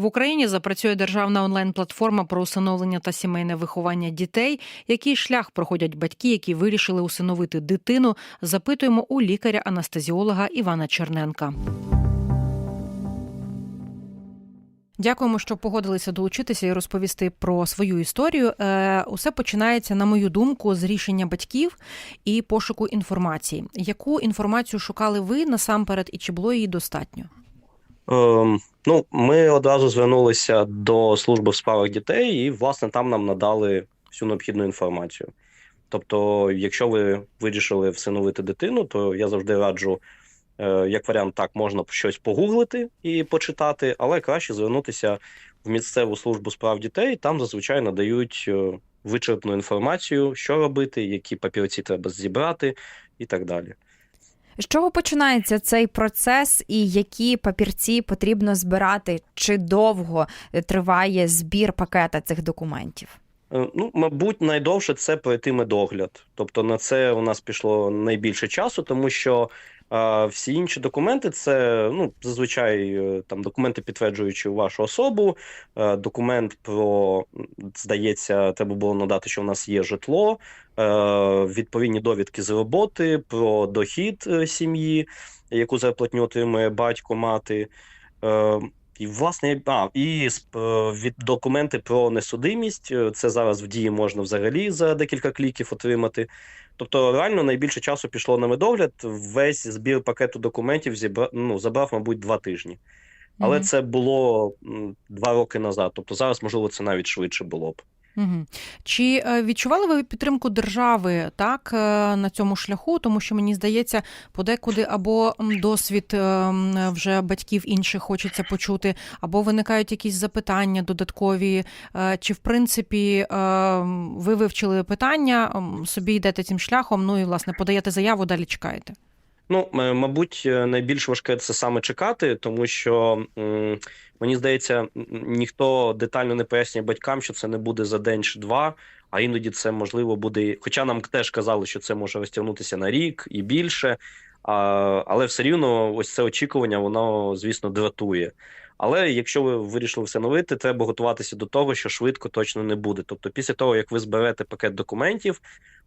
В Україні запрацює державна онлайн-платформа про усиновлення та сімейне виховання дітей. Який шлях проходять батьки, які вирішили усиновити дитину? Запитуємо у лікаря-анестезіолога Івана Черненка. Дякуємо, що погодилися долучитися і розповісти про свою історію. Е, Усе починається, на мою думку, з рішення батьків і пошуку інформації. Яку інформацію шукали ви насамперед, і чи було її достатньо? Ем, ну, ми одразу звернулися до служби в справах дітей, і, власне, там нам надали всю необхідну інформацію. Тобто, якщо ви вирішили всиновити дитину, то я завжди раджу, е, як варіант, так можна щось погуглити і почитати, але краще звернутися в місцеву службу справ дітей. Там зазвичай надають е, вичерпну інформацію, що робити, які папірці треба зібрати і так далі. З чого починається цей процес, і які папірці потрібно збирати? Чи довго триває збір пакета цих документів? Е, Ну, мабуть, найдовше це пройти медогляд. Тобто на це у нас пішло найбільше часу, тому що е, всі інші документи це ну, зазвичай е, там документи, підтверджуючи вашу особу, е, документ про, здається, треба було надати, що у нас є житло, е, відповідні довідки з роботи, про дохід сім'ї, яку зарплатню отримує батько, мати. І власне, а і е, від документи про несудимість. е, Це зараз в дії можна взагалі за декілька кліків отримати. Тобто, реально найбільше часу пішло на медогляд. Весь збір пакету документів зібра... ну, забрав, мабуть, два тижні. Але Мгм. це було два роки назад. Тобто зараз, можливо, це навіть швидше було б. Угу. Чи е, відчували ви підтримку держави так е, на цьому шляху? Тому що мені здається, подекуди або досвід е, вже батьків інших хочеться почути, або виникають якісь запитання додаткові. Е, Чи в принципі ви вивчили питання, собі йдете цим шляхом? Ну і власне подаєте заяву, далі чекаєте? Ну, мабуть, е, найбільш важке це саме чекати, тому що мені здається, ніхто детально не пояснює батькам, що це не буде за день чи два, а іноді це можливо буде. Хоча нам теж казали, що це може розтягнутися на рік і більше. А, але все рівно, ось це очікування, воно, звісно, дратує. Але якщо ви вирішили всиновити, треба готуватися до того, що швидко точно не буде. Тобто, після того, як ви зберете пакет документів,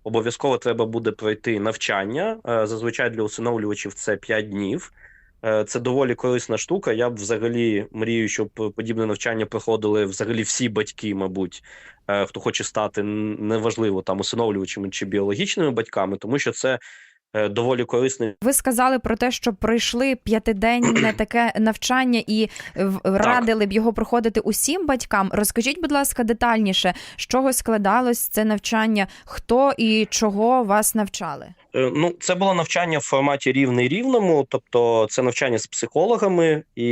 обов'язково треба буде пройти навчання. Е, Зазвичай для усиновлювачів це 5 днів. Е, Це доволі корисна штука. Я б взагалі мрію, щоб подібне навчання проходили взагалі всі батьки, мабуть, е, хто хоче стати неважливо там усиновлювачами чи біологічними батьками, тому що це доволі корисний Ви сказали про те, що пройшли п'ятиденне таке навчання і радили б його проходити усім батькам. Розкажіть, будь ласка, детальніше, з чого складалось це навчання, хто і чого вас навчали? Е, Ну, це було навчання в форматі рівний рівному, тобто це навчання з психологами, і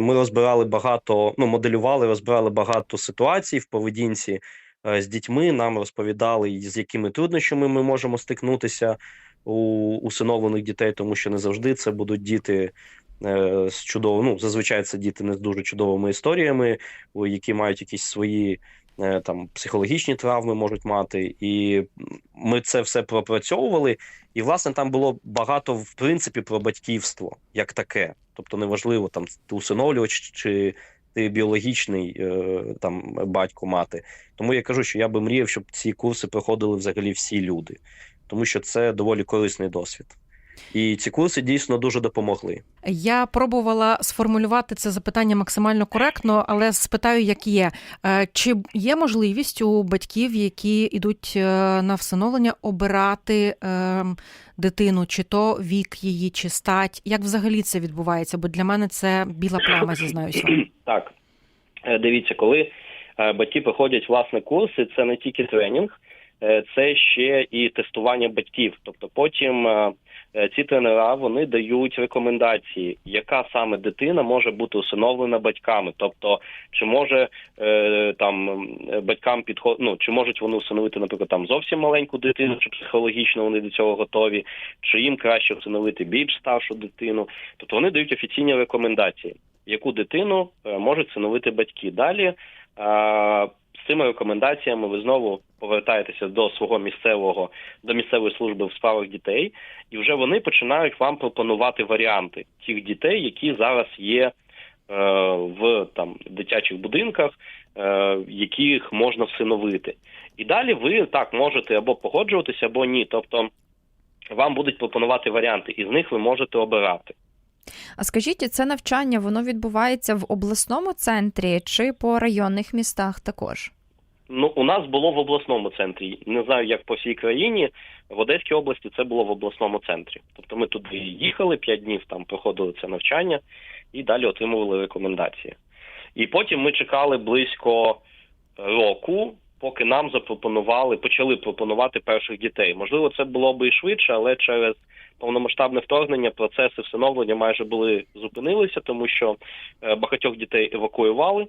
ми розбирали багато, ну, моделювали, розбирали багато ситуацій в поведінці е, з дітьми. Нам розповідали, з якими труднощами ми можемо стикнутися у усиновлених дітей, тому що не завжди це будуть діти. е, З чудово, ну зазвичай це діти не з дуже чудовими історіями, які мають якісь свої е, там психологічні травми можуть мати, і ми це все пропрацьовували. І, власне, там було багато, в принципі, про батьківство як таке. Тобто, неважливо, там ти усиновлювач чи ти біологічний е, там батько мати. Тому я кажу, що я би мріяв, щоб ці курси проходили взагалі всі люди, тому що це доволі корисний досвід. І ці курси дійсно дуже допомогли. Я пробувала сформулювати це запитання максимально коректно, але спитаю, як є. Е, Чи є можливість у батьків, які йдуть е, на всиновлення, обирати е, дитину, чи то вік її, чи стать? Як взагалі це відбувається? Бо для мене це біла пляма, зізнаюся. Так, Е, дивіться, коли батьки проходять власне курси, це не тільки тренінг, це ще і тестування батьків. Тобто потім е, е, ці тренера вони дають рекомендації, яка саме дитина може бути усиновлена батьками. Тобто, чи може е, там е, батькам підход... ну, чи можуть вони усиновити, наприклад, там зовсім маленьку дитину, чи психологічно вони до цього готові, чи їм краще усиновити більш старшу дитину. Тобто вони дають офіційні рекомендації яку дитину е, можуть всиновити батьки. Далі е, цими рекомендаціями ви знову повертаєтеся до свого місцевого до місцевої служби в справах дітей, і вже вони починають вам пропонувати варіанти тих дітей, які зараз є в там дитячих будинках, е, яких можна всиновити. І далі ви так можете або погоджуватися, або ні. Тобто вам будуть пропонувати варіанти, і з них ви можете обирати. А скажіть, це навчання воно відбувається в обласному центрі чи по районних містах також? Ну, у нас було в обласному центрі. Не знаю, як по всій країні. В Одеській області це було в обласному центрі. Тобто ми туди їхали 5 днів, там проходили це навчання і далі отримували рекомендації. І потім ми чекали близько року, поки нам запропонували, почали пропонувати перших дітей. Можливо, це було би і швидше, але через повномасштабне вторгнення процеси всиновлення майже були зупинилися, тому що е, багатьох дітей евакуювали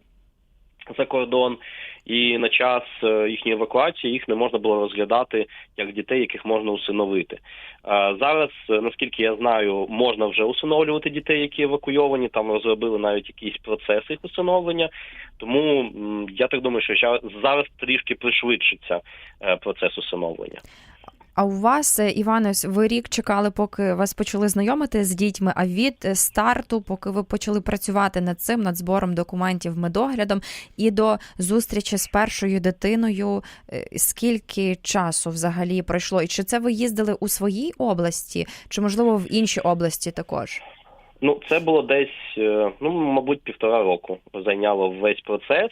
за кордон, і на час е, їхньої евакуації їх не можна було розглядати як дітей, яких можна усиновити. Е, Зараз, е, наскільки я знаю, можна вже усиновлювати дітей, які евакуйовані. Там розробили навіть якісь процеси їх усиновлення. Тому я так думаю, що зараз трішки пришвидшиться процес усиновлення. А у вас, е, Іване, ви рік чекали, поки вас почали знайомити з дітьми. А від е, старту, поки ви почали працювати над цим, над збором документів, медоглядом, і до зустрічі з першою дитиною, е, скільки часу взагалі пройшло? І чи це ви їздили у своїй області, чи можливо в іншій області також? Ну, це було десь, е, ну, мабуть, півтора року зайняло весь процес.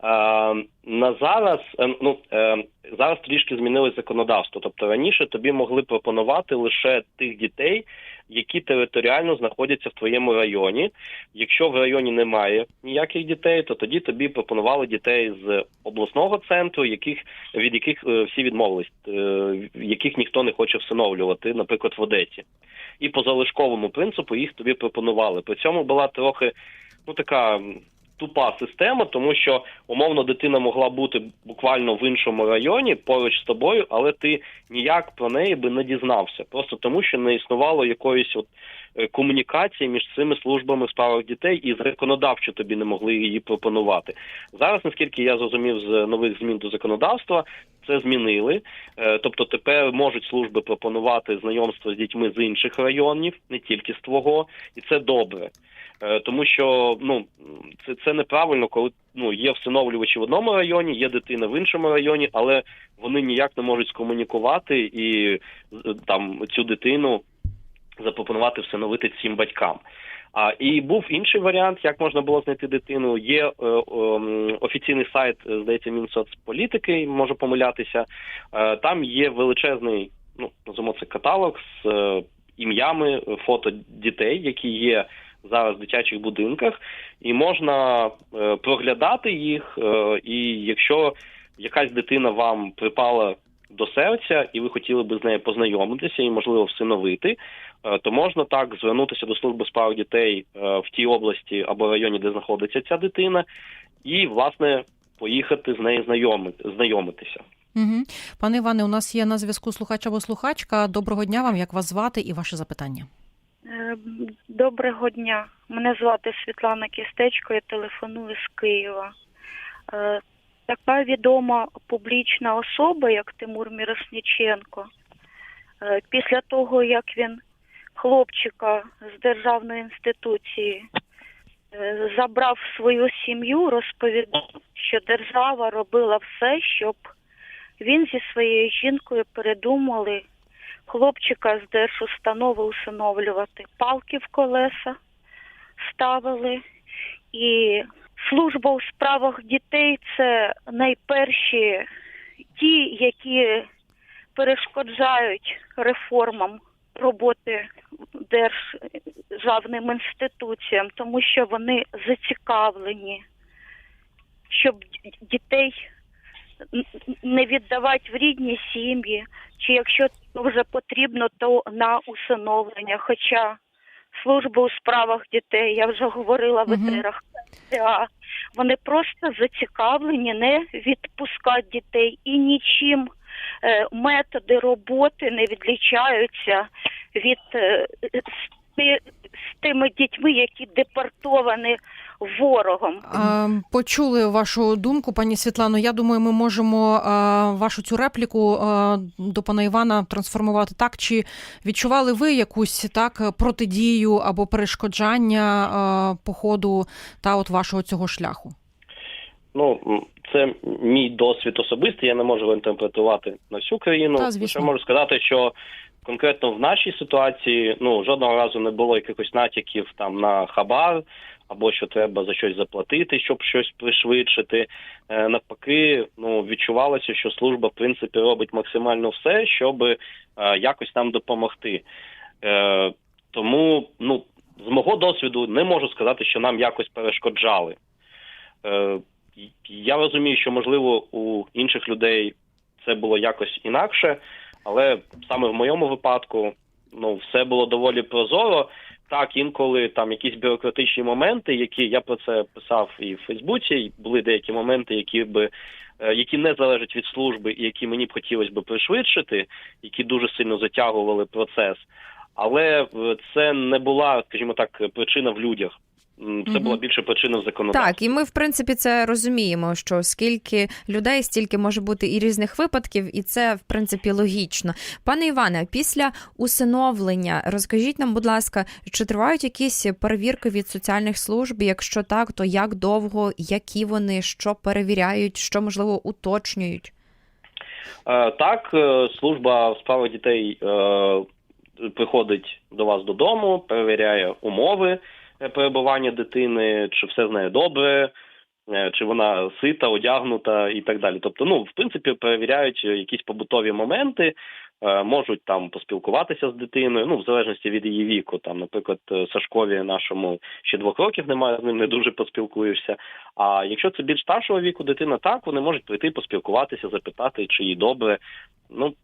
А, на зараз, е, ну, е, зараз трішки змінилось законодавство. Тобто раніше тобі могли пропонувати лише тих дітей, які територіально знаходяться в твоєму районі. Якщо в районі немає ніяких дітей, то тоді тобі пропонували дітей з обласного центру, яких від яких е, всі відмовились, е, яких ніхто не хоче всиновлювати, наприклад, в Одесі і по залишковому принципу їх тобі пропонували. При цьому була трохи ну така тупа система, тому що умовно дитина могла бути буквально в іншому районі поруч з тобою, але ти ніяк про неї би не дізнався, просто тому що не існувало якоїсь от е, комунікації між цими службами в справах дітей і законодавчо тобі не могли її пропонувати. Зараз, наскільки я зрозумів з нових змін до законодавства, це змінили. Е, Тобто тепер можуть служби пропонувати знайомство з дітьми з інших районів, не тільки з твого, і це добре. Е, Тому що ну це, це неправильно, коли ну є всиновлювачі в одному районі, є дитина в іншому районі, але вони ніяк не можуть скомунікувати і е, там цю дитину запропонувати всиновити цим батькам. А і був інший варіант, як можна було знайти дитину. Є е, ем, офіційний сайт, е, здається, Мінсоцполітики, можу помилятися. Е, там є величезний, ну називаємо це каталог з е, ім'ями, е, фото дітей, які є зараз в дитячих будинках, і можна е, проглядати їх. Е, і якщо якась дитина вам припала до серця, і ви хотіли би з нею познайомитися і, можливо, всиновити, е, то можна так звернутися до служби справ дітей е, в тій області або районі, де знаходиться ця дитина, і, власне, поїхати з нею знайомити, знайомитися. Угу. Пане Іване, у нас є на зв'язку слухач або слухачка. Доброго дня вам, як вас звати і ваше запитання. Е, Доброго дня. Мене звати Світлана Кістечко, я телефоную з Києва. Така відома публічна особа, як Тимур Міросніченко, е, після того, як він хлопчика з державної інституції е, забрав свою сім'ю, розповідав, що держава робила все, щоб він зі своєю жінкою передумали хлопчика з держустанови усиновлювати. Палки в колеса ставили. І служба у справах дітей це найперші ті, які перешкоджають реформам роботи державним інституціям, тому що вони зацікавлені, щоб дітей не віддавати в рідні сім'ї, чи якщо вже потрібно, то на усиновлення. Хоча служба у справах дітей, я вже говорила в етерах, вони просто зацікавлені не відпускати дітей і нічим е, методи роботи не відлічаються від е, з тими дітьми, які депортовані ворогом. Почули вашу думку, пані Світлано. Я думаю, ми можемо вашу цю репліку до пана Івана трансформувати так. Чи відчували ви якусь так протидію або перешкоджання е, по ходу та от вашого цього шляху? Ну, це мій досвід особистий, я не можу інтерпретувати на всю країну. Та, звісно. Лише можу сказати, що конкретно в нашій ситуації ну жодного разу не було якихось натяків там на хабар або що треба за щось заплатити, щоб щось пришвидшити. Е, навпаки, ну відчувалося, що служба в принципі робить максимально все, щоб е, якось нам допомогти. Е, тому, ну з мого досвіду, не можу сказати, що нам якось перешкоджали. Е, я розумію, що можливо у інших людей це було якось інакше, але саме в моєму випадку ну все було доволі прозоро. Так, інколи там якісь бюрократичні моменти, які я про це писав і в Фейсбуці, і були деякі моменти, які би е, які не залежать від служби, і які мені б хотілося би пришвидшити, які дуже сильно затягували процес. Але е, це не була, скажімо так, причина в людях. Це була більше причина в законодавстві. Так, і ми в принципі це розуміємо, що скільки людей, стільки може бути і різних випадків, і це в принципі логічно. Пане Іване, після усиновлення розкажіть нам, будь ласка, чи тривають якісь перевірки від соціальних служб? Якщо так, то як довго, які вони, що перевіряють, що можливо уточнюють? Е, Так, е, служба в справах дітей е, приходить до вас додому, перевіряє умови перебування дитини, чи все з нею добре, е, чи вона сита, одягнута і так далі. Тобто, ну, в принципі, перевіряють е, якісь побутові моменти, е, можуть там поспілкуватися з дитиною, ну, в залежності від її віку. Там, наприклад, е, Сашкові нашому ще двох років немає, з ним не дуже поспілкуєшся. А якщо це більш старшого віку дитина, так вони можуть прийти поспілкуватися, запитати, чи їй добре. Ну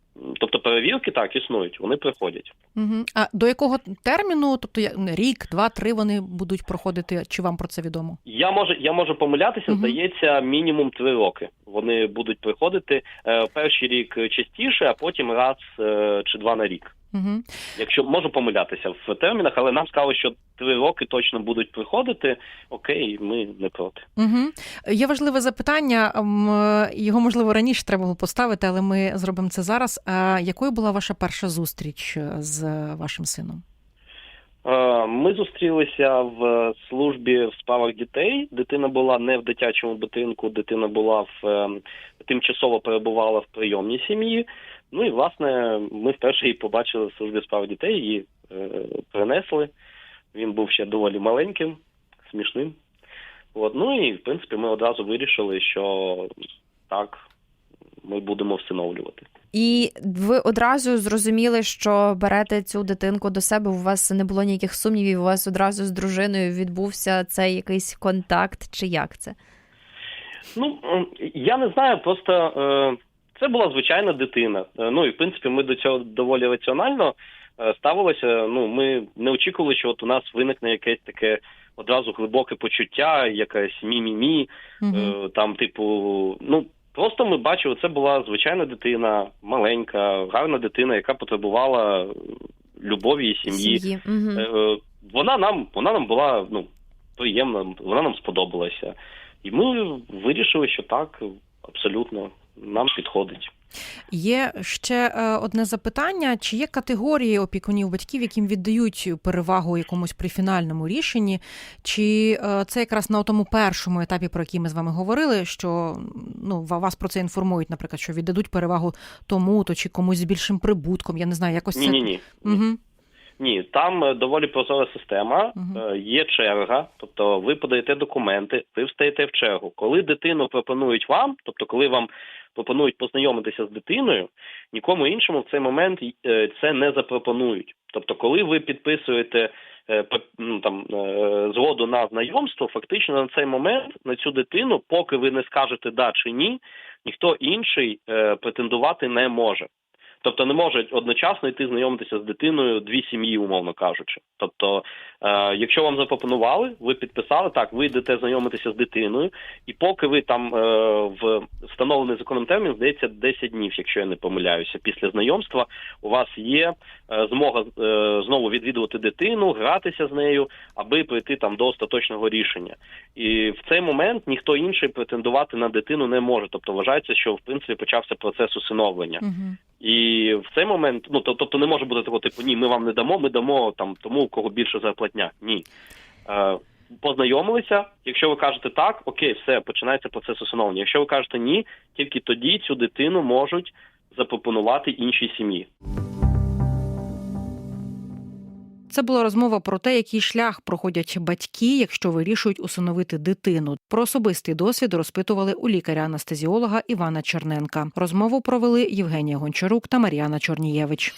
тобто перевірки так існують, вони приходять. Угу. А до якого терміну, тобто рік, два, три вони будуть проходити? Чи вам про це відомо? Я можу я можу помилятися. Угу. Здається, мінімум три роки. Вони будуть приходити е, перший рік частіше, а потім раз е, чи два на рік. Угу. Якщо можу помилятися в термінах, але нам сказали, що три роки точно будуть приходити. Окей, ми не проти. Угу. Є важливе запитання. е, Його можливо раніше треба було поставити, але ми зробимо це зараз. А якою була ваша перша зустріч е, з вашим сином? Е, Ми зустрілися в службі в справах дітей. Дитина була не в дитячому будинку, дитина була в е, тимчасово перебувала в прийомній сім'ї. Ну і власне ми вперше її побачили в службі справ дітей, її е, принесли. Він був ще доволі маленьким, смішним. От, ну і в принципі ми одразу вирішили, що так, ми будемо всиновлювати. І ви одразу зрозуміли, що берете цю дитинку до себе. У вас не було ніяких сумнівів. У вас одразу з дружиною відбувся цей якийсь контакт, чи як це? Ну я не знаю, просто е, це була звичайна дитина. Е, ну і в принципі ми до цього доволі раціонально е, ставилися. Ну ми не очікували, що от у нас виникне якесь таке одразу глибоке почуття, якась мі-мі-мі. Угу. Там, типу, ну просто ми бачили, це була звичайна дитина, маленька, гарна дитина, яка потребувала любові і сім'ї. Угу. Е, Вона нам вона нам була ну приємна, вона нам сподобалася. І ми вирішили, що так, абсолютно нам підходить. Є ще е, одне запитання: чи є категорії опікунів батьків, яким віддають перевагу якомусь при фінальному рішенні? Чи е, це якраз на тому першому етапі, про який ми з вами говорили, що ну вас про це інформують, наприклад, що віддадуть перевагу тому, то чи комусь з більшим прибутком? Я не знаю, якось Ні, це ні, ні. Угу. Ні, там е, доволі прозора система, е, є черга, тобто ви подаєте документи, ви встаєте в чергу. Коли дитину пропонують вам, тобто коли вам пропонують познайомитися з дитиною, нікому іншому в цей момент е, це не запропонують. Тобто, коли ви підписуєте ну, там згоду на знайомство, фактично на цей момент на цю дитину, поки ви не скажете да чи ні, ніхто інший претендувати не може. Тобто не можуть одночасно йти знайомитися з дитиною дві сім'ї, умовно кажучи. Тобто, е, якщо вам запропонували, ви підписали так, ви йдете знайомитися з дитиною, і поки ви там е, в встановлений законом термін, здається, 10 днів, якщо я не помиляюся, після знайомства у вас є е, змога е, знову відвідувати дитину, гратися з нею, аби прийти там до остаточного рішення. І в цей момент ніхто інший претендувати на дитину не може. Тобто вважається, що в принципі почався процес усиновлення. І в цей момент, ну то- тобто не може бути такого типу, ні, ми вам не дамо, ми дамо там тому, у кого більше зарплатня. Ні. Е, познайомилися. Якщо ви кажете так, окей, все, починається процес усиновлення. Якщо ви кажете ні, тільки тоді цю дитину можуть запропонувати іншій сім'ї. Це була розмова про те, який шлях проходять батьки, якщо вирішують усиновити дитину. Про особистий досвід розпитували у лікаря-анестезіолога Івана Черненка. Розмову провели Євгенія Гончарук та Мар'яна Чорнієвич.